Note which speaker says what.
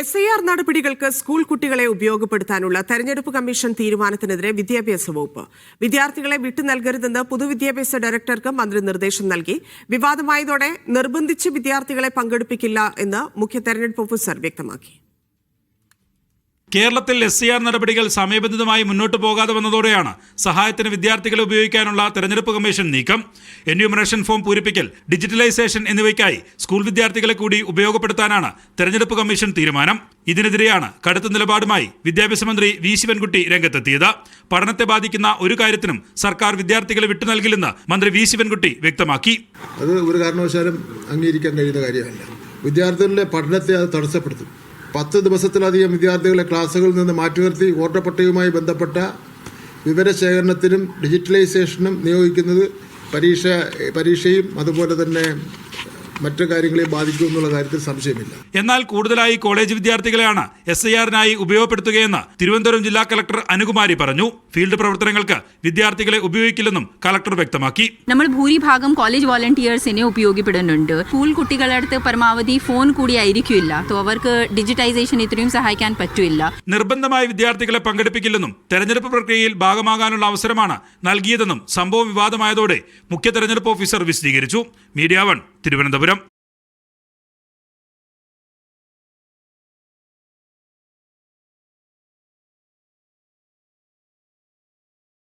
Speaker 1: S I R നടപടികൾക്ക് school കുട്ടികളെ ഉപയോഗപ്പെടുത്താനുള്ള തെരഞ്ഞെടുപ്പ് കമ്മീഷൻ തീരുമാനത്തിനെതിരെ വിദ്യാഭ്യാസ വകുപ്പ്. വിദ്യാർത്ഥികളെ വിട്ടു നൽകരുതെന്ന് പൊതുവിദ്യാഭ്യാസ ഡയറക്ടർക്ക് മന്ത്രി നിർദ്ദേശം നൽകി. വിവാദമായതോടെ നിർബന്ധിച്ച് വിദ്യാർത്ഥികളെ പങ്കെടുപ്പിക്കില്ല എന്ന് മുഖ്യ തെരഞ്ഞെടുപ്പ് ഓഫീസർ വ്യക്തമാക്കി.
Speaker 2: കേരളത്തിൽ എസ് ആർ നടപടികൾ സമയബന്ധിതമായി മുന്നോട്ട് പോകാതെ വന്നതോടെയാണ് സഹായത്തിന് വിദ്യാർത്ഥികളെ ഉപയോഗിക്കാനുള്ള തെരഞ്ഞെടുപ്പ് കമ്മീഷൻ നീക്കം. എന്യൂമറേഷൻ ഫോം പൂരിപ്പിക്കൽ ഡിജിറ്റലൈസേഷൻ എന്നിവയ്ക്കായി സ്കൂൾ വിദ്യാർത്ഥികളെ കൂടി ഉപയോഗപ്പെടുത്താനാണ് തെരഞ്ഞെടുപ്പ് കമ്മീഷൻ തീരുമാനം. ഇതിനെതിരെയാണ് കടുത്ത നിലപാടുമായി വിദ്യാഭ്യാസ മന്ത്രി വി ശിവൻകുട്ടി രംഗത്തെത്തിയത്. പഠനത്തെ ബാധിക്കുന്ന ഒരു കാര്യത്തിനും സർക്കാർ വിദ്യാർത്ഥികളെ വിട്ടു നൽകില്ലെന്ന് മന്ത്രി വി ശിവൻകുട്ടി വ്യക്തമാക്കി.
Speaker 3: അത് ഒരു കാരണവശാലും അംഗീകരിക്കാൻ കഴിയുന്ന കാര്യമല്ല. വിദ്യാർത്ഥികളുടെ പഠനത്തെ അത് തടസ്സപ്പെടുത്തും. പത്ത് ദിവസത്തിലധികം വിദ്യാർത്ഥികളെ ക്ലാസ്സുകളിൽ നിന്ന് മാറ്റി നിർത്തി വോട്ടപ്പട്ടികയുമായി ബന്ധപ്പെട്ട വിവരശേഖരണത്തിനും ഡിജിറ്റലൈസേഷനും നിയോഗിക്കുന്നത് പരീക്ഷ പരീക്ഷയും അതുപോലെ തന്നെ മറ്റു കാര്യങ്ങളെ ബാധിക്കും എന്നുള്ള കാര്യത്തിൽ സംശയമില്ല.
Speaker 2: എന്നാൽ കൂടുതലായി കോളേജ് വിദ്യാർത്ഥികളെയാണ് എസ് ഐ ആറിനായി ഉപയോഗപ്പെടുത്തുകയെന്ന് തിരുവനന്തപുരം ജില്ലാ കളക്ടർ അനുകുമാരി പറഞ്ഞു. ഫീൽഡ് പ്രവർത്തനങ്ങൾക്ക് വിദ്യാർത്ഥികളെ ഉപയോഗിക്കില്ലെന്നും കളക്ടർ വ്യക്തമാക്കി.
Speaker 4: നമ്മൾ ഭൂരിഭാഗം കോളേജ് വോളണ്ടിയേഴ്സിനെ ഉപയോഗപ്പെടുന്നുണ്ട്. സ്കൂൾ കുട്ടികളുടെ അടുത്ത് പരമാവധി ഫോൺ കൂടിയായിരിക്കില്ല. അവർക്ക് ഡിജിറ്റൈസേഷൻ ഇത്രയും സഹായിക്കാൻ പറ്റില്ല.
Speaker 2: നിർബന്ധമായി വിദ്യാർത്ഥികളെ പങ്കെടുപ്പിക്കില്ലെന്നും തെരഞ്ഞെടുപ്പ് പ്രക്രിയയിൽ ഭാഗമാകാനുള്ള അവസരമാണ് നൽകിയതെന്നും സംഭവം വിവാദമായതോടെ മുഖ്യ തെരഞ്ഞെടുപ്പ് ഓഫീസർ വിശദീകരിച്ചു. Media one Thiruvananthapuram